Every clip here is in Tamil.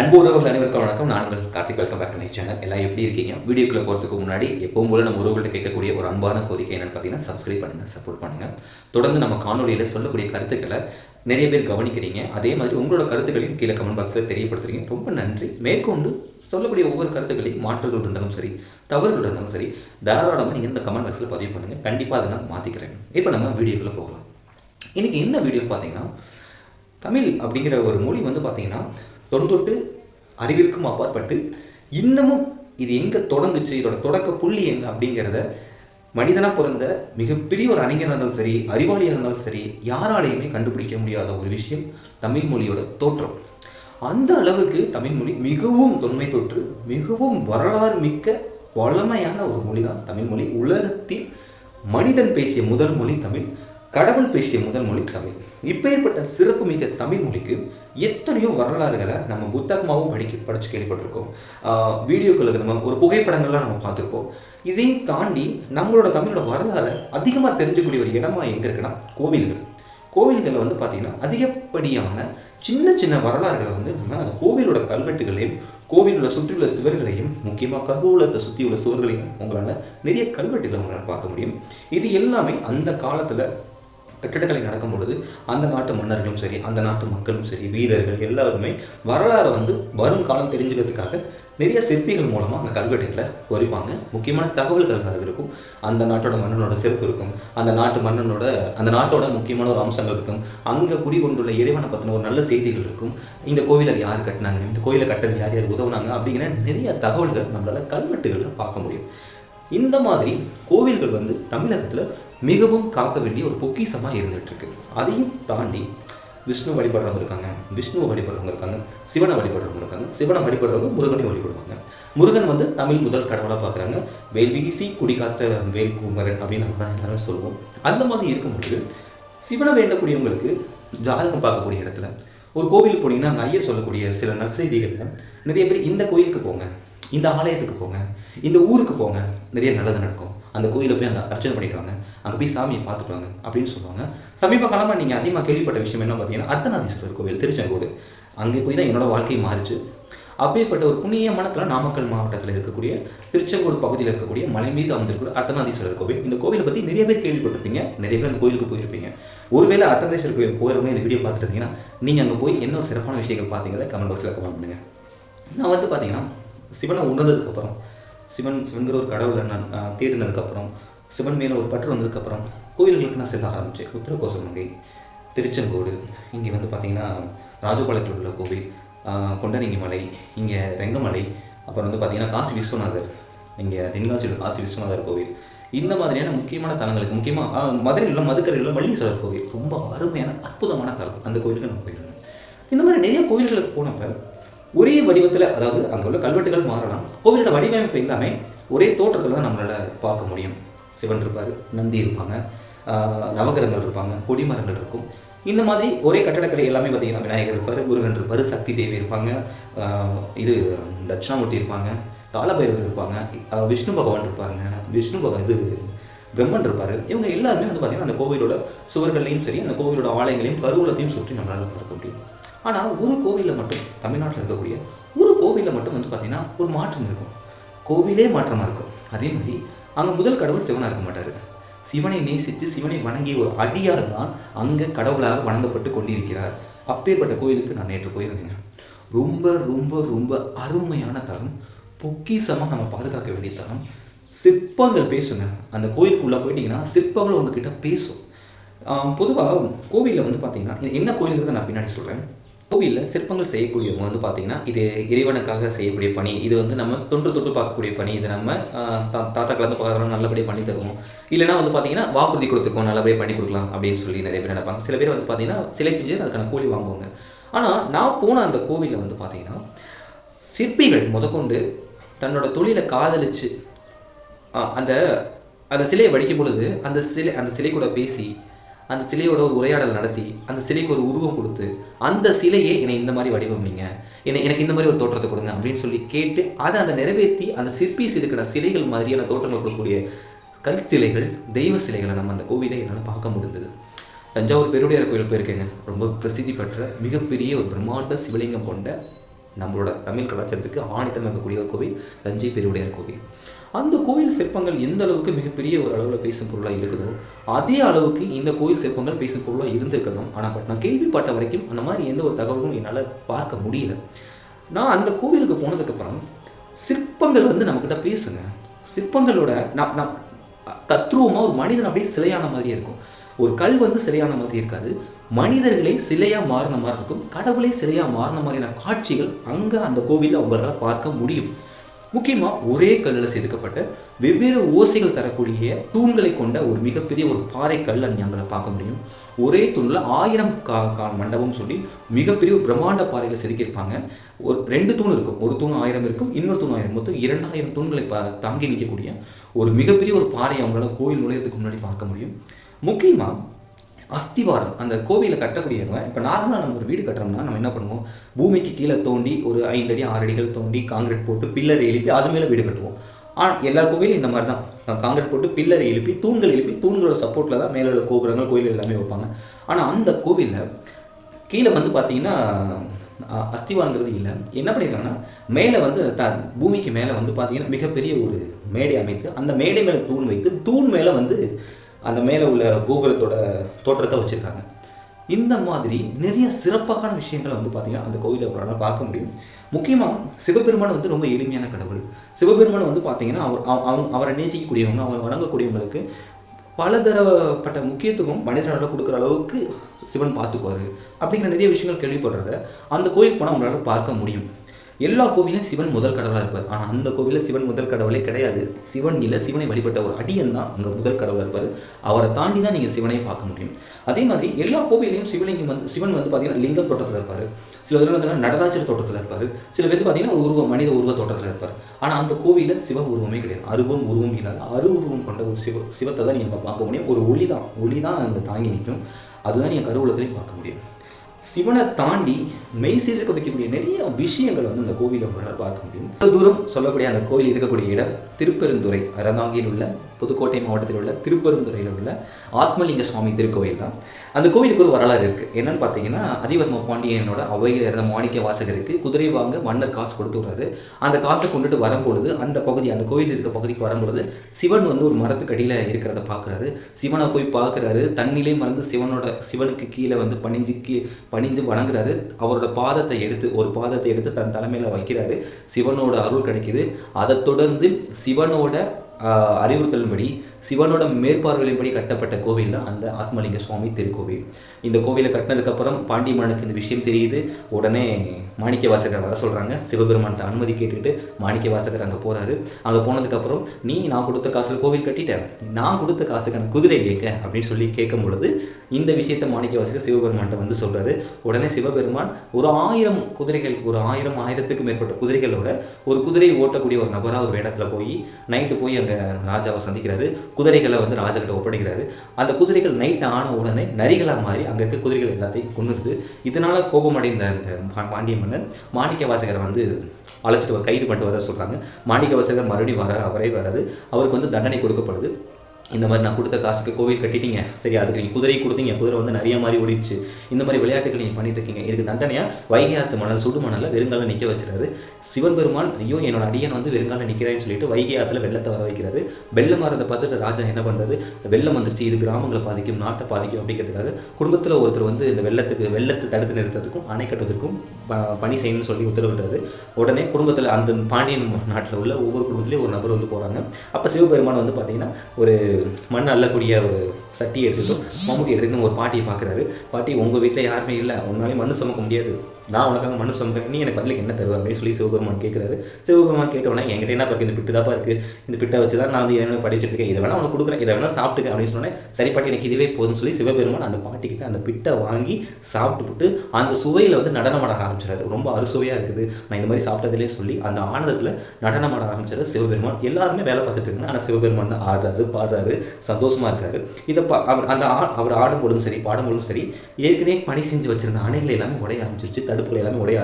அன்புறவர்கள் அனைவருக்கும் வணக்கம். நான் உங்கள் Karthik. Welcome back my channel எல்லாம் எப்படி இருக்கீங்க? வீடியோக்குள்ள போகிறதுக்கு முன்னாடி எப்பவும் போல நம்ம உறவுகள்கிட்ட கேட்கக்கூடிய ஒரு அன்பான கோரிக்கை என்னன்னு பார்த்தீங்கன்னா சப்ஸ்கிரைப் பண்ணுங்க சப்போர்ட் பண்ணுங்க. தொடர்ந்து நம்ம காணொலியில் சொல்லக்கூடிய கருத்துக்களை நிறைய பேர் கவனிக்கிறீங்க. அதே மாதிரி உங்களோட கருத்துக்களையும் கீழே கமெண்ட் பாக்ஸில் தெரியப்படுத்துறீங்க. ரொம்ப நன்றி. மேற்கொண்டு சொல்லக்கூடிய ஒவ்வொரு கருத்துக்களையும் மாற்றுகள் இருந்தாலும் சரி தவறுகள் இருந்தாலும் சரி தாராளமாக நீங்கள் இந்த கமெண்ட் பாக்ஸில் பதிவு பண்ணுங்கள் கண்டிப்பாக அதை நான் மாற்றிக்கிறேன் இப்போ நம்ம வீடியோக்குள்ளே போகலாம். இன்றைக்கி என்ன வீடியோ பார்த்தீங்கன்னா தமிழ் அப்படிங்கிற ஒரு மொழி வந்து பார்த்தீங்கன்னா தொன்தொட்டு அறிவிற்கும் அப்பாற்பட்டு இன்னமும் இது எங்கே தொடங்குச்சு இதோட தொடக்க புள்ளி எங்க அப்படிங்கிறத மனிதனாக பிறந்த மிகப்பெரிய ஒரு அறிஞராக இருந்தாலும் சரி அறிவாளியாக இருந்தாலும் சரி யாராலையுமே கண்டுபிடிக்க முடியாத ஒரு விஷயம் தமிழ் மொழியோட தோற்றம். அந்த அளவுக்கு தமிழ் மொழி மிகவும் தொன்மை தொற்று மிகவும் வரலாறு மிக்க வளமையான ஒரு மொழி தான் தமிழ் மொழி. உலகத்தில் மனிதன் பேசிய முதல் மொழி தமிழ். கடவுள் பேசிய முதல் மொழி தமிழ். இப்பேற்பட்ட சிறப்புமிக்க தமிழ் மொழிக்கு எத்தனையோ வரலாறுகளை நம்ம புத்தகமாகவும் படிக்க படித்து கேள்விப்பட்டிருக்கோம். வீடியோக்களுக்கு நம்ம ஒரு புகைப்படங்கள்லாம் நம்ம பார்த்துருப்போம். இதையும் தாண்டி நம்மளோட தமிழோட வரலாறை அதிகமாக தெரிஞ்சக்கூடிய ஒரு இடமா எங்கே இருக்குன்னா கோவில்கள். கோவில்களில் வந்து பார்த்தீங்கன்னா அதிகப்படியான சின்ன சின்ன வரலாறுகளை வந்து நம்ம அந்த கோவிலோட கல்வெட்டுகளையும் கோவிலோட சுற்றியுள்ள சுவர்களையும் முக்கியமாக கருவூலத்தை சுற்றி உள்ள சுவர்களையும் உங்களால் நிறைய கல்வெட்டுகளை உங்களால் பார்க்க முடியும். இது எல்லாமே அந்த காலத்தில் கட்டிடக்கலை நடக்கும் பொழுது அந்த நாட்டு மன்னர்களும் சரி அந்த நாட்டு மக்களும் சரி வீரர்கள் எல்லாருமே வரலாறை வந்து வரும் காலம் தெரிஞ்சுக்கிறதுக்காக நிறைய சிற்பிகள் மூலமாக அந்த கல்வெட்டுகளை பொறிப்பாங்க. முக்கியமான தகவல்கள் இருக்கும். அந்த நாட்டோட மன்னனோட சிறப்பு இருக்கும். அந்த நாட்டு மன்னனோட அந்த நாட்டோட முக்கியமான ஒரு அம்சங்கள் இருக்கும். அங்கே குடிகொண்டுள்ள இறைவனை பற்றின ஒரு நல்ல செய்திகள் இருக்கும். இந்த கோவிலை யார் கட்டினாங்க? இந்த கோயிலை கட்டது யார் யார் உதவுனாங்க? அப்படிங்கிற நிறைய தகவல்கள் நம்மளால் கல்வெட்டுகளில் பார்க்க முடியும். இந்த மாதிரி கோவில்கள் வந்து தமிழகத்தில் மிகவும் காக்க வேண்டிய ஒரு பொக்கிஷமாக இருந்துகிட்ருக்கு இருக்கு அதையும் தாண்டி விஷ்ணு வழிபடுறவங்க இருக்காங்க விஷ்ணுவை வழிபடுறவங்க இருக்காங்க சிவனை வழிபடுறவங்க இருக்காங்க சிவனை வழிபடுறவங்க முருகனை வழிபடுவாங்க. முருகன் வந்து தமிழ் முதல் கடவுளாக பார்க்குறாங்க வேல் வீசி குடிகாத்த வேல் குமரன் அப்படின்னு நம்ம தான் எல்லாரும் சொல்லுவோம். அந்த மாதிரி இருக்கும்பொழுது சிவனை வேண்டக்கூடியவங்களுக்கு ஜாதகம் பார்க்கக்கூடிய இடத்துல ஒரு கோவிலுக்கு போனீங்கன்னா அங்கே ஐயர் சொல்லக்கூடிய சில நற்செய்திகளில் நிறைய பேர் இந்த கோயிலுக்கு போங்க இந்த ஆலயத்துக்கு போங்க இந்த ஊருக்கு போங்க நிறைய நல்லது நடக்கும். அந்த கோயிலை போய் அங்கே அர்ச்சனை பண்ணிட்டு வாங்க அங்கே போய் சாமியை பார்த்துட்டு வாங்க அப்படின்னு சொல்லுவாங்க. சமீப காலமாக நீங்கள் அதிகமாக கேள்விப்பட்ட விஷயம் என்ன பார்த்தீங்கன்னா அர்த்தநாதீஸ்வரர் கோவில் திருச்செங்கோடு. அங்கே போய் தான் என்னோடய வாழ்க்கை மாறிச்சு. அப்பேற்பட்ட ஒரு புண்ணிய மனத்தில் நாமக்கல் மாவட்டத்தில் இருக்கக்கூடிய திருச்செங்கோடு பகுதியில் இருக்கக்கூடிய மலை மீது அமர்ந்திருக்கிற அர்த்தநாதீஸ்வரர் கோவில். இந்த கோவிலை பற்றி நிறைய பேர் கேள்விப்பட்டிருப்பீங்க. நிறைய பேர் அந்த கோயிலுக்கு போயிருப்பீங்க. ஒருவேளை அர்த்தநாதீஸ்வரர் கோயில் போகிறவங்க இந்த வீடியோ பார்த்துட்டு இருந்தீங்கன்னா நீங்கள் அங்கே போய் என்ன ஒரு சிறப்பான விஷயங்கள் பார்த்தீங்கன்னா கமெண்ட் பாக்ஸில் கமெண்ட் பண்ணுங்கள் நான் வந்து பார்த்தீங்கன்னா சிவனை உணர்ந்ததுக்கப்புறம் சிவன் சிவன்கிற ஒரு கடவுளை நான் தேடினதுக்கப்புறம் சிவன் மேலே ஒரு பற்று வந்ததுக்கப்புறம் கோயில்களுக்கு நான் செல்ல ஆரம்பித்தேன் உத்தரகோசமங்கை திருச்செங்கோடு. இங்கே வந்து பார்த்தீங்கன்னா ராஜபாளையத்தில் உள்ள கோவில் கொண்டனிங்கி மலை இங்கே ரெங்கமலை அப்புறம் வந்து பார்த்தீங்கன்னா காசி விஸ்வநாதர் இங்கே தென்காசியில் காசி விஸ்வநாதர் கோவில். இந்த மாதிரியான முக்கியமான தலங்களுக்கு முக்கியமாக மதுரையில் உள்ள மதுக்கரையில் மல்லீஸ்வரர் கோவில் ரொம்ப அருமையான அற்புதமான தலம். அந்த கோயிலுக்கு நான் போயிருந்தேன் இந்த மாதிரி நிறைய கோயில்களுக்கு போனப்போ ஒரே வடிவத்தில் அதாவது அங்கே உள்ள கல்வெட்டுகள் மாறலாம். கோவிலோட வடிவமைப்பு எல்லாமே ஒரே தோற்றத்தில் தான் நம்மளால் பார்க்க முடியும். சிவன் இருப்பார் நந்தி இருப்பாங்க நவகிரகங்கள் இருப்பாங்க கொடிமரங்கள் இருக்கும். இந்த மாதிரி ஒரே கட்டடக்கலை எல்லாமே பார்த்தீங்கன்னா விநாயகர் இருப்பார் முருகன் இருப்பார் சக்தி தேவி இருப்பாங்க இது தட்சிணாமூர்த்தி இருப்பாங்க காலபைரவர் இருப்பாங்க விஷ்ணு பகவான் இருப்பாங்க விஷ்ணு பகவான் இது பிரம்மன் இருப்பார். இவங்க எல்லாருமே வந்து பார்த்தீங்கன்னா அந்த கோவிலோட சுவர்களையும் சரி அந்த கோவிலோட ஆலயங்களையும் கருவூலத்தையும் சுற்றி நம்மளால் பார்க்க முடியும். ஆனால் ஒரு கோவிலில் மட்டும் தமிழ்நாட்டில் இருக்கக்கூடிய ஒரு கோவிலில் மட்டும் வந்து பார்த்தீங்கன்னா ஒரு மாற்றம் இருக்கும். கோவிலே மாற்றமாக இருக்கும். அதே மாதிரி அங்கே முதல் கடவுள் சிவனாக இருக்க மாட்டார். சிவனை நேசித்து சிவனை வணங்கிய ஒரு அடியார் தான் அங்கே கடவுளாக வணங்கப்பட்டு கொண்டிருக்கிறார். அப்பேற்பட்ட கோயிலுக்கு நான் நேற்று போயிருந்தேங்க ரொம்ப ரொம்ப ரொம்ப அருமையான தரம் பொக்கிஷமாக நம்ம பாதுகாக்க வேண்டிய தரம் சிற்பங்கள் பேசுங்க. அந்த கோயிலுக்குள்ளே போயிட்டீங்கன்னா சிற்பங்கள் உங்ககிட்ட பேசும். பொதுவாக கோவிலில் வந்து பார்த்தீங்கன்னா என்ன கோயிலுங்கிறத நான் பின்னாடி சொல்கிறேன் கோவிலில் சிற்பங்கள் செய்யக்கூடியவங்க வந்து பார்த்தீங்கன்னா இது இறைவனுக்காக செய்யக்கூடிய பணி இது வந்து நம்ம தொன்று தொட்டு பார்க்கக்கூடிய பணி இது நம்ம தா தாத்தாக்கள் வந்து பார்க்குறோம் நல்லபடியாக பண்ணி தருவோம். இல்லைனா வந்து பார்த்தீங்கன்னா வாக்குறுதி கொடுத்துருக்கோம் நல்லபடியாக பண்ணி கொடுக்கலாம் அப்படின்னு சொல்லி நிறைய பேர் நினைப்பாங்க. சில பேர் வந்து பார்த்தீங்கன்னா சிலை செஞ்சு அதுக்கான கூலி வாங்குவாங்க. ஆனால் நான் போன அந்த கோவிலில் வந்து பார்த்தீங்கன்னா சிற்பிகள் முதற்கொண்டு தன்னோட தொழிலை காதலிச்சு அந்த அந்த சிலையை வடிக்கும் பொழுது அந்த சிலை அந்த சிலை கூட பேசி அந்த சிலையோட ஒரு உரையாடல் நடத்தி அந்த சிலைக்கு ஒரு உருவம் கொடுத்து அந்த சிலையே என்னை இந்த மாதிரி வடிவமைங்க. என்னை எனக்கு இந்த மாதிரி ஒரு தோற்றத்தை கொடுங்க அப்படின்னு சொல்லி கேட்டு அதை அந்த நிறைவேற்றி அந்த சிற்பி இருக்கிற சிலைகள் மாதிரியான தோற்றங்கள் கொடுக்கக்கூடிய கல் சிலைகள் தெய்வ சிலைகளை நம்ம அந்த கோவிலை என்னால் பார்க்க முடிந்தது. தஞ்சாவூர் பெருவுடையார் கோயில் போயிருக்கேங்க. ரொம்ப பிரசித்தி பெற்ற மிகப்பெரிய ஒரு பிரம்மாண்ட சிவலிங்கம் கொண்ட நம்மளோட தமிழ் கலாச்சாரத்துக்கு ஆணித்தம் இருக்கக்கூடிய ஒரு கோவில் தஞ்சை பெருவுடையார் கோவில். அந்த கோவில் சிற்பங்கள் எந்த அளவுக்கு மிகப்பெரிய ஒரு அளவில் பேசும் பொருளாக இருக்குதோ அதே அளவுக்கு இந்த கோவில் சிற்பங்கள் பேசும் பொருளாக இருந்திருக்கணும். ஆனால் பட் நான் கேள்விப்பட்ட வரைக்கும் அந்த மாதிரி எந்த ஒரு தகவலும் என்னால் பார்க்க முடியல. நான் அந்த கோவிலுக்கு போனதுக்கப்புறம் சிற்பங்கள் வந்து நம்மக்கிட்ட பேசுங்க. சிற்பங்களோட நான் நான் தத்ரூபமாக ஒரு மனிதன் அப்படியே சிலையான மாதிரியே இருக்கும். ஒரு கல் வந்து சிலையான மாதிரி இருக்காது. மனிதர்களே சிலையாக மாறின மாதிரி இருக்கும். கடவுளே சிலையாக மாறின மாதிரியான காட்சிகள் அங்கே அந்த கோவிலில் அவங்களால பார்க்க முடியும். முக்கியமாக ஒரே கல்லில் செதுக்கப்பட்ட வெவ்வேறு ஓசைகள் தரக்கூடிய தூண்களை கொண்ட ஒரு மிகப்பெரிய ஒரு பாறை கல் அங்கே பார்க்க முடியும். ஒரே தூணில் ஆயிரம் கா கா மண்டபம் சொல்லி மிகப்பெரிய ஒரு பிரம்மாண்ட பாறையில் செதுக்கியிருப்பாங்க. ஒரு ரெண்டு தூண் இருக்கும். ஒரு தூண் ஆயிரம் இருக்கும். இன்னொரு தூண் ஆயிரம். மொத்தம் இரண்டாயிரம் தூண்களை பா தாங்கி நிற்கக்கூடிய ஒரு மிகப்பெரிய ஒரு பாறையை அவங்களால கோயில் நுழையத்துக்கு முன்னாடி பார்க்க முடியும். முக்கியமாக அஸ்திவாரம் அந்த கோவிலை கட்டக்கூடியவங்க இப்போ நார்மலாக நம்ம ஒரு வீடு கட்டுறோம்னா நம்ம என்ன பண்ணுவோம்? பூமிக்கு கீழே தோண்டி ஒரு ஐந்து அடி ஆறு அடிகள் தோண்டி காங்கிரீட் போட்டு பில்லர் எழுப்பி அது மேலே வீடு கட்டுவோம். ஆனால் எல்லா கோவிலும் இந்த மாதிரி தான் காங்கிரீட் போட்டு பில்லர் எழுப்பி தூண்கள் எழுப்பி தூண்களோட சப்போர்ட்டில் தான் மேலே உள்ள கோபுரங்கள் கோயில் எல்லாமே வைப்பாங்க. ஆனால் அந்த கோவிலில் கீழே வந்து பார்த்தீங்கன்னா அஸ்திவாரங்கிறது இல்லை. என்ன பண்ணியிருக்காங்கன்னா மேலே வந்து த பூமிக்கு மேலே வந்து பார்த்தீங்கன்னா மிகப்பெரிய ஒரு மேடை அமைத்து அந்த மேடை மேலே தூண் வைத்து தூண் மேலே வந்து அந்த மேலே உள்ள கோபுரத்தோட தோற்றத்தை வச்சுருக்காங்க. இந்த மாதிரி நிறைய சிறப்பான விஷயங்களை வந்து பார்த்தீங்கன்னா அந்த கோவிலில் அவரால் பார்க்க முடியும். முக்கியமாக சிவபெருமான் வந்து ரொம்ப எளிமையான கடவுள். சிவபெருமான் வந்து பார்த்தீங்கன்னா அவர் அவ- அவங்க அவரை நேசிக்கக்கூடியவங்க அவங்க வணங்கக்கூடியவங்களுக்கு பலதரப்பட்ட முக்கியத்துவம் மனிதனால் கொடுக்குற அளவுக்கு சிவன் பார்த்துக்குவார். அப்படிங்கிற நிறைய விஷயங்கள் கேள்விப்படுறத அந்த கோயில் போனால் உங்களால் பார்க்க முடியும். எல்லா கோவிலும் சிவன் முதல் கடவுளாக இருப்பார். ஆனால் அந்த கோவிலில் சிவன் முதல் கடவுளே கிடையாது. சிவன் இல்லை சிவனை வழிபட்ட ஒரு அடியன் தான் அங்கே முதல் கடவுளாக இருப்பார். அவரை தாண்டி தான் நீங்கள் சிவனை பார்க்க முடியும். அதே மாதிரி எல்லா கோவிலையும் சிவலிங்கம் வந்து சிவன் வந்து பார்த்தீங்கன்னா லிங்க தோட்டத்தில் இருப்பார். சில பேர் வந்து நடராஜர் தோட்டத்தில் இருப்பார். சில பேர் பார்த்தீங்கன்னா ஒரு உருவம் மனித உருவ தோட்டத்தில் இருப்பார். ஆனால் அந்த கோவிலில் சிவ உருவமே கிடையாது. அருவம் உருவம் இல்லாத அரு உருவம் கொண்ட ஒரு சிவ சிவத்தை தான் நீங்கள் பார்க்க முடியும். ஒரு ஒளி தான். ஒளி தான் அங்கே தாங்கி நிற்கும். அதுதான் நீங்கள் கருவூலத்திலையும் பார்க்க முடியும். சிவனை தாண்டி மெய் சீர்க்க வைக்கக்கூடிய நிறைய விஷயங்கள் வந்து அந்த கோவிலில் உங்களால் பார்க்க முடியும். இவ்வளவு தூரம் சொல்லக்கூடிய அந்த கோவில் இருக்கக்கூடிய இடம் திருப்பெருந்துறை அறந்தாங்கியில் உள்ள புதுக்கோட்டை மாவட்டத்தில் உள்ள திருப்பெருந்துறையில் உள்ள ஆத்மலிங்க சுவாமி திருக்கோயில் தான். அந்த கோவிலுக்கு ஒரு வரலாறு இருக்குது என்னென்னு பார்த்தீங்கன்னா அதிவர்ம பாண்டியனோட அவையில் இருந்த மாணிக்க வாசகருக்கு குதிரை வாங்க மன்னர் காசு கொடுத்து அந்த காசை கொண்டுட்டு வரும்பொழுது அந்த பகுதி அந்த கோவில் இருக்க பகுதிக்கு வரும்பொழுது சிவன் வந்து ஒரு மரத்துக்கு அடியில் இருக்கிறத பார்க்குறாரு சிவனை போய் பார்க்குறாரு தண்ணிலே மறந்து சிவனோட சிவனுக்கு கீழே வந்து பணிஞ்சு கீ பணிந்து வணங்குறாரு. அவரோட பாதத்தை எடுத்து ஒரு பாதத்தை எடுத்து தன் தலைமையில் வைக்கிறாரு. சிவனோட அருள் கிடைக்குது. அதை தொடர்ந்து சிவனோட அறிவுறுத்தலும்படி சிவனோட மேற்பார்வையின்படி கட்டப்பட்ட கோவில் தான் அந்த ஆத்மலிங்க சுவாமி திருக்கோவில். இந்த கோவிலை கட்டினதுக்கப்புறம் பாண்டிய மன்னனுக்கு இந்த விஷயம் தெரியுது. உடனே மாணிக்க வாசகர் வர சொல்கிறாங்க சிவபெருமான்கிட்ட அனுமதி கேட்டுக்கிட்டு மாணிக்க வாசகர் அங்கே போகிறாரு அங்கே போனதுக்கப்புறம் நீ நான் கொடுத்த காசில் கோவில் கட்டிட்டேன் நான் கொடுத்த காசுக்கான குதிரை கேட்க அப்படின்னு சொல்லி கேட்கும் பொழுது இந்த விஷயத்தை மாணிக்க வாசகர் சிவபெருமான்கிட்ட வந்து சொல்கிறாரு உடனே சிவபெருமான் ஒரு ஆயிரம் குதிரைகள் ஒரு ஆயிரம் ஆயிரத்துக்கு மேற்பட்ட குதிரைகளோட ஒரு குதிரையை ஓட்டக்கூடிய ஒரு நபராக ஒரு வேடத்தில் போய் நைட்டு போய் அங்கே ராஜாவை சந்திக்கிறாரு. குதிரைகளை வந்து ராஜாக்கிட்ட ஒப்படைக்கிறாரு. அந்த குதிரைகள் நைட் ஆன உடனே நரிகளாக மாறி அங்கே இருக்க குதிரைகள் எல்லாத்தையும் கொண்டுருது இதனால் கோபமடைந்த அந்த பா- பாண்டிய மன்னன் மாணிக்க வாசகரை வந்து அழைச்சிட்டு கைது பண்ணிட்டு வர சொல்கிறாங்க மாணிக்க வாசகர் மறுபடியும் வர அவரே வராது அவருக்கு வந்து தண்டனை கொடுக்கப்படுது. இந்த மாதிரி நான் கொடுத்த காசுக்கு கோவில் கட்டிட்டீங்க. சரி அதுக்கு நீங்கள் குதிரை கொடுத்தீங்க. குதிரை வந்து நிறைய மாதிரி ஓடிடுச்சு. இந்த மாதிரி விளையாட்டுகள் நீங்கள் பண்ணிட்டு இருக்கீங்க இதுக்கு தண்டனையாக வைகை ஆற்று மணல் சுடு மணலில் வெறுங்கால நிற்க வச்சுறாரு சிவன் பெருமான் ஐயோ என்னோட அடியன் வந்து வெறுங்கால நிற்கிறேன்னு சொல்லிட்டு வைகை ஆற்றுல வெள்ளத்தை வர வைக்கிறாரு. வெள்ளம் வரதை பார்த்துட்டு ராஜா என்ன பண்ணுறது வெள்ளம் வந்துருச்சு. இது கிராமங்களை பாதிக்கும் நாட்டை பாதிக்கும் அப்படிங்கிறதுக்காக குடும்பத்தில் ஒருத்தர் வந்து இந்த வெள்ளத்துக்கு வெள்ளத்தை தடுத்து நிறுத்துறதுக்கும் அணை கட்டுவதற்கும் ப- பணி செய்யணும்னு சொல்லி உத்தரவிட்டாரு உடனே குடும்பத்தில் அந்த பாண்டியன் நாட்டில் உள்ள ஒவ்வொரு குடும்பத்துலேயும் ஒரு நபர் வந்து போகிறாங்க அப்போ சிவபெருமான் வந்து பார்த்தீங்கன்னா ஒரு மண் அள்ளக்கூடிய ஒரு சட்டி எடுத்துட்டும். மம்முட்டி எடுத்துக்கிட்டு ஒரு பாட்டியை பார்க்குறாரு. பாட்டி உங்கள் வீட்டில் யாருமே இல்லை. உன்னாலே மண்ணு சுமக்க முடியாது. நான் உனக்காக மண்ணு சுமக்கிறேன். நீ எனக்கு பதிலுக்கு என்ன தருவா அப்படின்னு சொல்லி சிவபெருமான் கேட்குறாரு. சிவபெருமான் கேட்டவொடனே என்கிட்ட என்ன இருக்கு இந்த பிட்டு தாப்பா இருக்குது இந்த பிட்டை வச்சு தான் நான் வந்து என்ன படிச்சுட்டு இருக்கேன். இதை வேணா உனக்கு கொடுக்குறேன். இதை வேணா சாப்பிட்டுக்க. அப்படின்னு சொன்னேன் சரி பாட்டி எனக்கு இதுவே போதும்னு சொல்லி சிவபெருமான் அந்த பாட்டிக்கிட்ட அந்த பிட்டை வாங்கி சாப்பிட்டுப்புட்டு அந்த சுவையில் வந்து நடனமாட ஆரம்பிச்சிடாரு ரொம்ப அறுசுவையாக இருக்குது. நான் இந்த மாதிரி சாப்பிட்டதிலே சொல்லி அந்த ஆனந்தத்தில் நடனமாட ஆரம்பிச்சாரு சிவபெருமான். எல்லாருமே வேலை பார்த்துட்டு இருக்காங்க. ஆனால் சிவபெருமான் தான் ஆடுறாரு பாடுறாரு. சந்தோஷமாக இருக்காரு. இதை அவர் அந்த ஆ அவர் ஆடும் பொழுதும் சரி பாடும் பொழுதும் சரி ஏற்கனவே பணி செஞ்சு வச்சிருந்த அணைகள் எல்லாமே உடைய ஆரம்பிச்சிருச்சு தடுப்புகள் எல்லாமே உடைய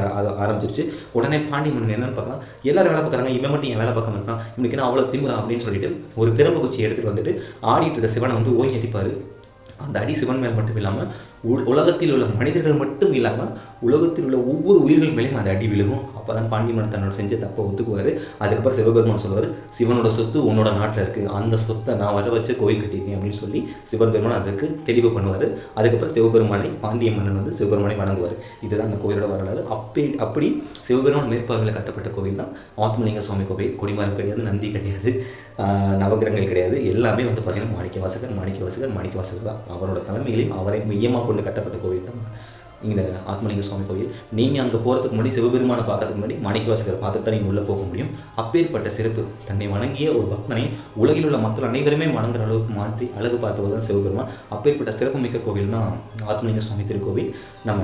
ஆரம்பிச்சிருச்சு. உடனே பாண்டி மன்னன் என்னென்னு பார்க்கலாம் எல்லாரும் வேலை பார்க்குறாங்க இவன் மட்டும் என் வேலை பார்க்காம இருக்கான் இவனுக்கு என்ன அவ்வளோ திமுறா அப்படின்னு சொல்லிட்டு ஒரு பிரம்பு குச்சி எடுத்துகிட்டு வந்துட்டு ஆடிட்டு இருக்க சிவனை வந்து ஓங்கி அடிப்பார். அந்த அடி சிவன் மேல் மட்டும் இல்லாமல் உலகத்தில் உள்ள மனிதர்கள் மட்டும் இல்லாமல் உலகத்தில் உள்ள ஒவ்வொரு உயிர்கள் மேலேயும் அந்த அடி விழுகும். அப்போ தான் பாண்டியமன் தன்னோட செஞ்ச தப்பை ஒத்துக்குவார். அதுக்கப்புறம் சிவபெருமான் சொல்லுவார் சிவனோட சொத்து உன்னோட நாட்டில் இருக்குது அந்த சொத்தை நான் வர வச்சு கோயில் கட்டியிருக்கேன் அப்படின்னு சொல்லி சிவபெருமான் அதுக்கு தெளிவு பண்ணுவார். அதுக்கப்புறம் சிவபெருமானை பாண்டிய மன்னன் வந்து சிவபெருமானை வணங்குவார். இதுதான் அந்த கோயிலோட வரலாறு. அப்படி அப்படி சிவபெருமான் மேற்பார்வையில் கட்டப்பட்ட கோவில் தான் ஆத்மலிங்க சுவாமி கோவில். கொடிமரம் கிடையாது நந்தி கிடையாது நவகிரகங்கள் கிடையாது. எல்லாமே வந்து பார்த்திங்கன்னா மாணிக்க வாசகர் மாணிக்க வாசகர் மாணிக்க வாசகர் தான். அவரோட தலைமையிலையும் அவரை மையமாக கொண்டு கட்டப்பட்ட கோவில் தான் இந்த ஆத்மலிங்க சுவாமி கோவில் நீங்கள் அங்கே போகிறதுக்கு முன்னாடி சிவபெருமானை பார்க்கறதுக்கு முன்னாடி மாணிக்க வாசகரை பார்த்துட்டு தான் நீங்கள் உள்ளே போக முடியும். அப்பேற்பட்ட சிறப்பு. தன்னை வணங்கிய ஒரு பக்தனை உலகில் உள்ள மக்கள் அனைவருமே வணங்குற அளவுக்கு மாற்றி அழகு பார்த்தவர் தான் சிவபெருமான். அப்பேற்பட்ட சிறப்புமிக்க கோவில் தான் ஆத்மலிங்க சுவாமி திருக்கோவில். நம்ம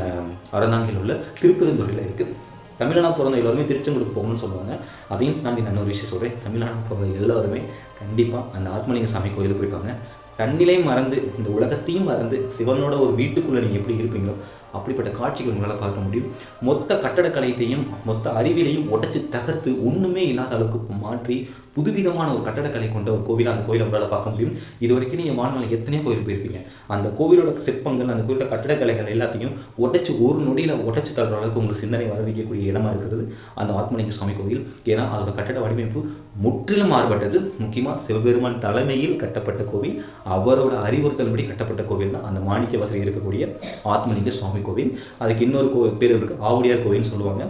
அறந்தாங்கில் உள்ள திருப்பெருந்துறையில் இருக்குது தமிழ்நாடு பிறந்த எல்லாருமே திருச்செங்கோடுக்கு போகணும்னு சொல்லுவாங்க. அதையும் தாண்டி நான் ஒரு விஷயம் சொல்கிறேன் தமிழ்நாடு பிறந்த எல்லாருமே கண்டிப்பாக அந்த ஆத்மலிங்க சாமி கோயிலுக்கு போயிட்டு வாங்க தன்னிலையும் மறந்து இந்த உலகத்தையும் மறந்து சிவனோட ஒரு வீட்டுக்குள்ளே நீங்கள் எப்படி இருப்பீங்களோ அப்படிப்பட்ட காட்சிகள் உங்களால் பார்க்க முடியும். மொத்த கட்டடக்கலையத்தையும் மொத்த அறிவியலையும் உடச்சி தகர்த்து ஒன்றுமே இல்லாத அளவுக்கு மாற்றி புதுவிதமான ஒரு கட்டடக்கலை கொண்ட ஒரு கோவிலை அந்த கோயிலை உங்களால் பார்க்க முடியும். இது வரைக்கும் நீங்கள் வாழ்நாள் எத்தனையோ கோயில் போயிருப்பீங்க. அந்த கோவிலோட சிற்பங்கள் அந்த கோயிலோட கட்டடக்கலைகள் எல்லாத்தையும் உடைச்சு ஒரு நொடியில் உடைச்சு தள்ளுற அளவுக்கு உங்களுக்கு சிந்தனை வர வைக்கக்கூடிய இடமா இருக்கிறது. அந்த ஆத்மலிங்க சுவாமி கோவில். ஏன்னா அதோட கட்டட வடிவமைப்பு முற்றிலும் மாறுபட்டது. முக்கியமாக சிவபெருமான் தலைமையில் கட்டப்பட்ட கோவில். அவரோட அறிவுறுத்தல்படி கட்டப்பட்ட கோவில் தான். அந்த மாணிக்க வசதி இருக்கக்கூடிய ஆத்மலிங்க சுவாமி கோவில். அதுக்கு இன்னொரு கோ பேர் இருக்குது ஆவுடையார் கோவில்னு சொல்லுவாங்க.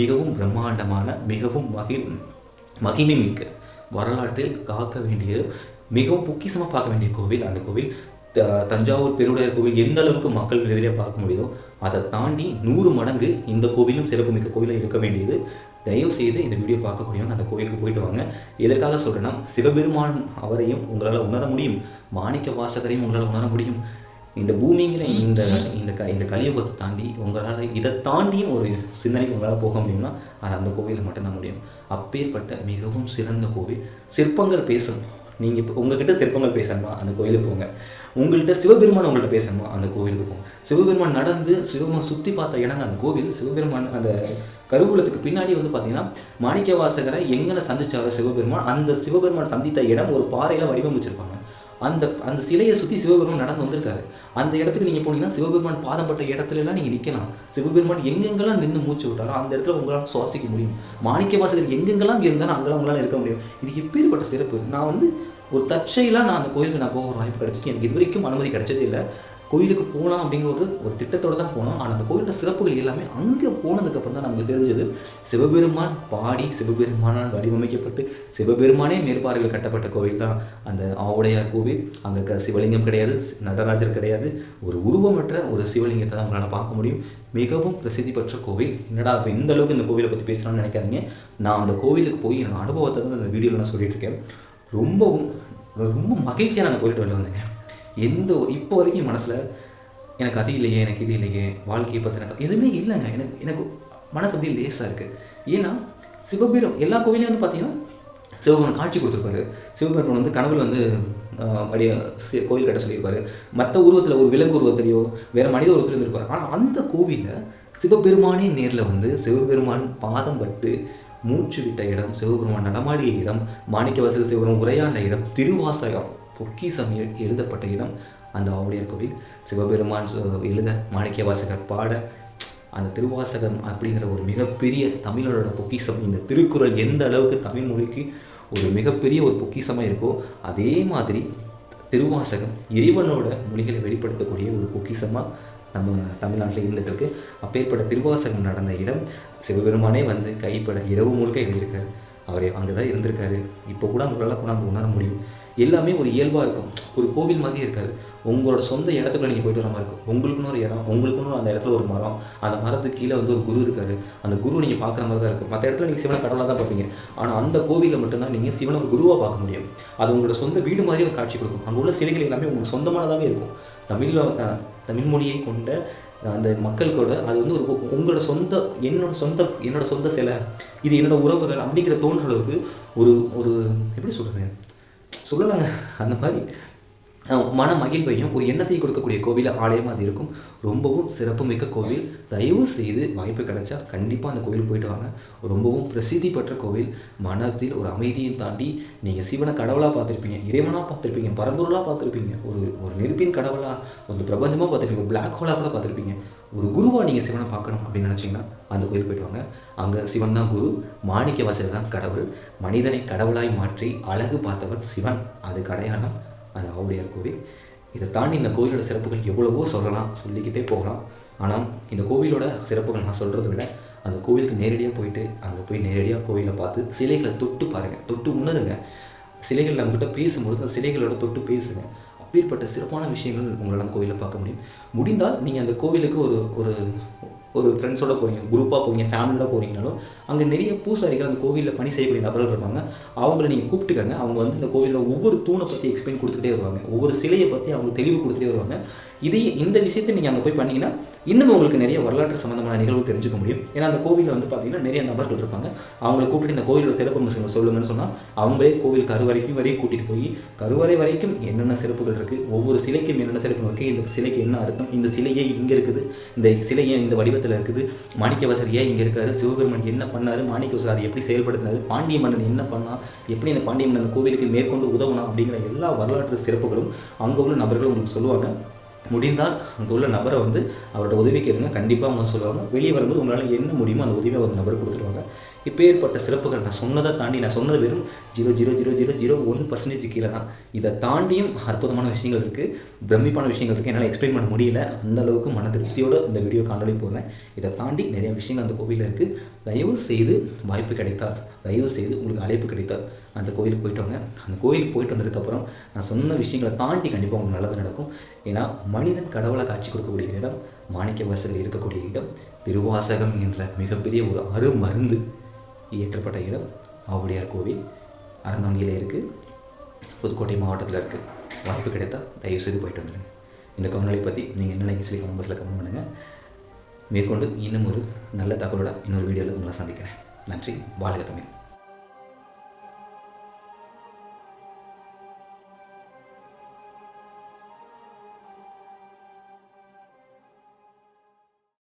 மிகவும் பிரம்மாண்டமான மிகவும் மகி மகிமை மிக்க வரலாற்றில் காக்க வேண்டிய மிகவும் பொக்கிசமாக பார்க்க வேண்டிய கோவில் அந்த கோவில் த- தஞ்சாவூர் பெருவுடையார் கோவில் எந்த அளவுக்கு மக்கள் எதிரே பார்க்க முடியுதோ அதை தாண்டி நூறு மடங்கு இந்த கோவிலும் சிறப்புமிக்க கோவிலாக இருக்க வேண்டியது. தயவு செய்து இந்த வீடியோ பார்க்கக்கூடியவங்க அந்த கோவிலுக்கு போயிட்டு வாங்க. எதற்காக சொல்கிறேன்னா சிவபெருமான் அவரையும் உங்களால் உணர முடியும். மாணிக்க வாசகரையும் உங்களால் உணர முடியும். இந்த பூமிங்கிற இந்த இந்த க இந்த கலியுகத்தை தாண்டி உங்களால் இதை தாண்டியும் ஒரு சிந்தனைக்கு உங்களால் போக முடியும்னா அது அந்த கோவிலில் மட்டும்தான் முடியும். அப்பேற்பட்ட மிகவும் சிறந்த கோவில். சிற்பங்கள் பேசணும். நீங்கள் இப்போ உங்ககிட்ட சிற்பங்கள் பேசணுமா? அந்த கோயிலுக்கு போங்க. உங்கள்கிட்ட சிவபெருமான் உங்கள்கிட்ட பேசணுமா? அந்த கோவிலுக்கு போங்க. சிவபெருமான் நடந்து சிவபெருமான் சுற்றி பார்த்த இடங்க அந்த கோவில் சிவபெருமான் அந்த கருவூலத்துக்கு பின்னாடி வந்து பார்த்தீங்கன்னா மாணிக்க வாசகரை எங்கே சந்திச்சாரோ சிவபெருமான் அந்த சிவபெருமான் சந்தித்த இடம் ஒரு பாறையில் வடிவமைச்சிருப்பாங்க. அந்த அந்த சிலையை சுற்றி சிவபெருமான் நடந்து வந்திருக்காரு. அந்த இடத்துக்கு நீங்கள் போனீங்கன்னா சிவபெருமான் பாதப்பட்ட இடத்துலலாம் நீங்கள் நிற்கலாம் சிவபெருமான் எங்கெங்கெல்லாம் நின்று மூச்சு விட்டாரோ அந்த இடத்துல உங்களால் சுவாசிக்க முடியும். மாணிக்க வாசகர் எங்கெங்கெல்லாம் இருந்தாலும் அங்கெல்லாம் உங்களால் இருக்க முடியும். இது எப்பேற்பட்ட சிறப்பு? நான் வந்து ஒரு தற்செயலாக நான் அந்த கோயிலுக்கு நான் போக ஒரு வாய்ப்பு கிடச்சிச்சு. எனக்கு இது வரைக்கும் அனுமதி கிடைச்சதே இல்லை. கோயிலுக்கு போகலாம் அப்படிங்கிற ஒரு ஒரு திட்டத்தோடு தான் போனோம். ஆனால் அந்த கோயிலோட சிறப்புகள் எல்லாமே அங்கே போனதுக்கப்புறம் தான் நமக்கு தெரிஞ்சது. சிவபெருமான் பாடி சிவபெருமானால் வடிவமைக்கப்பட்டு சிவபெருமானே மேற்பார்கள் கட்டப்பட்ட கோவில் தான் அந்த ஆவுடையார் கோவில் அங்கே க சிவலிங்கம் கிடையாது நடராஜர் கிடையாது. ஒரு உருவமற்ற ஒரு சிவலிங்கத்தை தான் உங்களால் பார்க்க முடியும். மிகவும் பிரசித்தி பெற்ற கோவில். என்னடா இப்போ இந்த அளவுக்கு இந்த கோவிலை பற்றி பேசுகிறான்னு நினைக்காதீங்க. நான் அந்த கோவிலுக்கு போய் என் அனுபவத்தை வந்து அந்த வீடியோவில் நான் சொல்லிட்டு இருக்கேன். ரொம்பவும் ரொம்ப மகிழ்ச்சியாக நான் அந்த வந்தேன் வெளில வந்தேங்க. எந்த ஒரு- இப்போ வரைக்கும் மனசில் எனக்கு அது இல்லையே எனக்கு இது இல்லையே வாழ்க்கையை பற்றி எனக்கு எதுவுமே இல்லைங்க. எனக்கு எனக்கு மனசு அப்படியே லேசாக இருக்குது ஏன்னா சிவபெரும் எல்லா கோவிலையும் வந்து பார்த்தீங்கன்னா சிவபெருமான் காட்சி கொடுத்துருப்பாரு. சிவபெருமான் வந்து கனவுல வந்து ஆஹ், அப்படியே சி- கோவில் கட்ட சொல்லியிருப்பாரு. மற்ற உருவத்தில் ஒரு விலங்கு உருவத்திலையோ வேறு மனித உருவத்தில் இருப்பார் ஆனால் அந்த கோவிலில் சிவபெருமானே நேரில் வந்து சிவபெருமான் பாதம் பட்டு மூச்சு விட்ட இடம் சிவபெருமான் நடமாடிய இடம் மாணிக்கவாசக சிவபெருமான் உரையாண்ட இடம் திருவாசகம் பொக்கிசம் எழுதப்பட்ட இடம் அந்த ஆவுடையார் கோவில். சிவபெருமான் எழுத எழுத மாணிக்கவாசகர் பாட அந்த திருவாசகம் அப்படிங்கிற ஒரு மிகப்பெரிய தமிழரோட பொக்கிஷம் இந்த திருக்குறள் எந்த அளவுக்கு தமிழ் மொழிக்கு ஒரு மிகப்பெரிய ஒரு பொக்கிஷமாக இருக்கோ அதே மாதிரி திருவாசகம் இறைவனோட மொழிகளை வெளிப்படுத்தக்கூடிய ஒரு பொக்கிஷமாக நம்ம தமிழ்நாட்டில் இருந்துட்டு இருக்கு. அப்பேற்பட்ட திருவாசகம் நடந்த இடம் சிவபெருமானே வந்து கைப்பட இரவு முழுக்க எழுதியிருக்காரு. அவர் அங்கே தான் இருந்திருக்காரு. இப்போ கூட அவங்களால கூட அங்கே உணர முடியும். எல்லாமே ஒரு இயல்பாக இருக்கும். ஒரு கோவில் மாதிரியே இருக்காது. உங்களோட சொந்த இடத்துக்குள்ள நீங்கள் போயிட்டு வர மாதிரி இருக்கும். உங்களுக்குன்னு ஒரு இடம் உங்களுக்குன்னு அந்த இடத்துல ஒரு மரம் அந்த மரத்துக்கு கீழே வந்து ஒரு குரு இருக்காரு. அந்த குரு நீங்கள் பார்க்குற மாதிரி தான் இருக்கும். மற்ற இடத்துல நீங்கள் சிவனை கடவுளாக தான் பார்ப்பீங்க. ஆனால் அந்த கோவிலில் மட்டும்தான் நீங்கள் சிவனை ஒரு குருவாக பார்க்க முடியும். அது உங்களோட சொந்த வீடு மாதிரியே ஒரு காட்சி கொடுக்கும். அங்கே உள்ள சிலைகள் எல்லாமே உங்களுக்கு சொந்தமானதாகவே இருக்கும். தமிழில் தமிழ் மொழியை கொண்ட அந்த மக்களுக்கோட அது வந்து ஒரு உங்களோட சொந்த என்னோட சொந்த என்னோட சொந்த சிலை இது என்னோட உறவுகள் அப்படிங்கிற தோன்ற அளவுக்கு ஒரு ஒரு எப்படி சொல்கிறது சொல்லலைங்க. அந்த மாதிரி மன மகிழ்வையும் ஒரு எண்ணத்தை கொடுக்கக்கூடிய கோவில் ஆலயமாக அது இருக்கும். ரொம்பவும் சிறப்புமிக்க கோவில். தயவு செய்து வாய்ப்பு கிடைச்சா கண்டிப்பாக அந்த கோவில் போயிட்டு வாங்க. ரொம்பவும் பிரசித்தி பெற்ற கோவில். மனத்தில் ஒரு அமைதியை தாண்டி நீங்கள் சிவனை கடவுளாக பார்த்துருப்பீங்க. இறைவனாக பார்த்துருப்பீங்க. பரம்பொருளாக பார்த்துருப்பீங்க. ஒரு ஒரு நெருப்பின் கடவுளாக ஒரு பிரபஞ்சமாக பார்த்துருப்பீங்க. பிளாக் ஹோலாக கூட பார்த்துருப்பீங்க. ஒரு குருவாக நீங்கள் சிவனை பார்க்கணும் அப்படின்னு நினச்சிங்கன்னா அந்த கோயில் போயிட்டு வாங்க. அங்கே சிவன் தான் குரு. மாணிக்க வாசல் தான் கடவுள். மனிதனை கடவுளாய் மாற்றி அழகு பார்த்தவர் சிவன். அது அடையாளம் அது ஆவுடையார் கோவில். இதை தாண்டி இந்த கோவிலோட சிறப்புகள் எவ்வளவோ சொல்லலாம் சொல்லிக்கிட்டே போகலாம். ஆனால் இந்த கோவிலோட சிறப்புகள் நான் சொல்கிறத விட அந்த கோவிலுக்கு நேரடியாக போயிட்டு அங்கே போய் நேரடியாக கோவிலை பார்த்து சிலைகளை தொட்டு பாருங்கள் தொட்டு உணருங்க. சிலைகள் நம்மக்கிட்ட பேசும்பொழுது அந்த சிலைகளோட தொட்டு பேசுங்க. அப்பேற்பட்ட சிறப்பான விஷயங்கள் உங்களால் அந்த கோவிலில் பார்க்க முடியும். முடிந்தால் நீங்கள் அந்த கோவிலுக்கு ஒரு ஒரு ஒரு ஃப்ரெண்ட்ஸோட போகிறீங்க குரூப்பாக போகிறீங்க ஃபேமிலியோட போகிறீங்கனாலும் அங்கே நிறைய பூசாரிகள் அந்த கோவிலில் பணி செய்யக்கூடிய நபர்கள் இருப்பாங்க. அவங்கள நீங்கள் கூப்பிட்டுக்கங்க. அவங்க வந்து இந்த கோவிலில் ஒவ்வொரு தூணை பற்றி எக்ஸ்பிளைன் கொடுத்துட்டே வருவாங்க. ஒவ்வொரு சிலையை பற்றி அவங்க தெளிவு கொடுத்துட்டே வருவாங்க. இதே இந்த விஷயத்தை நீங்கள் அங்கே போய் பண்ணீங்கன்னா இன்னும் உங்களுக்கு நிறைய வரலாற்று சம்மந்தமான நிகழ்வு தெரிஞ்சுக்க முடியும். ஏன்னா அந்த கோவிலில் வந்து பார்த்தீங்கன்னா நிறைய நபர்கள் இருப்பாங்க. அவங்கள கூப்பிட்டு இந்த கோவிலோட சிறப்பு அம்சங்களை சொல்லுங்கன்னு சொன்னால் அவங்களே கோவில் கருவறைக்கும் வரையும் கூட்டிகிட்டு போய் கருவறை வரைக்கும் என்னென்ன சிறப்புகள் இருக்குது ஒவ்வொரு சிலைக்கும் என்னென்ன சிறப்புகள் இருக்குது இந்த சிலைக்கு என்ன அர்த்தம் இந்த சிலையே இங்கே இருக்குது இந்த சிலையை இந்த வடிவ வடிவத்தில் இருக்குது. மாணிக்கவாசர் ஏன் இங்கே இருக்காரு? சிவபெருமன் என்ன பண்ணாரு? மாணிக்கவாசர் எப்படி செயல்படுத்தினார்? பாண்டிய மன்னன் என்ன பண்ணா? எப்படி இந்த பாண்டிய மன்னன் கோவிலுக்கு மேற்கொண்டு உதவணும் அப்படிங்கிற எல்லா வரலாற்று சிறப்புகளும் அங்கே உள்ள நபர்கள் உங்களுக்கு சொல்லுவாங்க. முடிந்தால் அங்கே உள்ள நபரை வந்து அவரோட உதவி கேளுங்க. கண்டிப்பாக அவங்க சொல்லுவாங்க. வெளியே வரும்போது உங்களால் என்ன முடியுமோ அந்த உதவியை அந்த நபர் கொடுத்துருவாங்க. இப்போ ஏற்பட்ட சிறப்புகள் நான் சொன்னதை தாண்டி நான் சொன்னது வெறும் zero zero zero zero zero one percentage கீழே தான். இதை தாண்டியும் அற்புதமான விஷயங்கள் இருக்குது பிரமிப்பான விஷயங்கள் இருக்குது என்னால் எக்ஸ்பிளைன் பண்ண முடியல. அந்த அளவுக்கு மன திருப்தியோடு இந்த வீடியோ காணொலி போகிறேன் இதை தாண்டி நிறைய விஷயங்கள் அந்த கோவிலில் இருக்குது தயவு செய்து வாய்ப்பு கிடைத்தால் தயவு செய்து உங்களுக்கு அழைப்பு கிடைத்தால் அந்த கோயிலுக்கு போயிட்டு வாங்க. அந்த கோயிலுக்கு போயிட்டு வந்ததுக்கப்புறம் நான் சொன்ன விஷயங்களை தாண்டி கண்டிப்பாக உங்களுக்கு நல்லது நடக்கும். ஏன்னா மனிதன் கடவுளை காட்சி கொடுக்கக்கூடிய இடம் மாணிக்க வாசலில் இருக்கக்கூடிய இடம் திருவாசகம் என்ற மிகப்பெரிய ஒரு அருமருந்து இயற்றப்பட்ட இடம் ஆவுடையார் கோவில். அறந்தாங்கியில் இருக்குது புதுக்கோட்டை மாவட்டத்தில் இருக்குது வாய்ப்பு கிடைத்தால் தயவு செய்து போயிட்டு வந்துடுங்க இந்த கவனலை பற்றி நீங்கள் என்ன நினைக்க சொல்லி கமெண்ட் பாக்ஸில் கமெண்ட் பண்ணுங்கள் மேற்கொண்டு இன்னும் ஒரு நல்ல தகவலோட இன்னொரு வீடியோவில் உங்களை சந்திக்கிறேன். நன்றி. வாழ்க தமிழ்.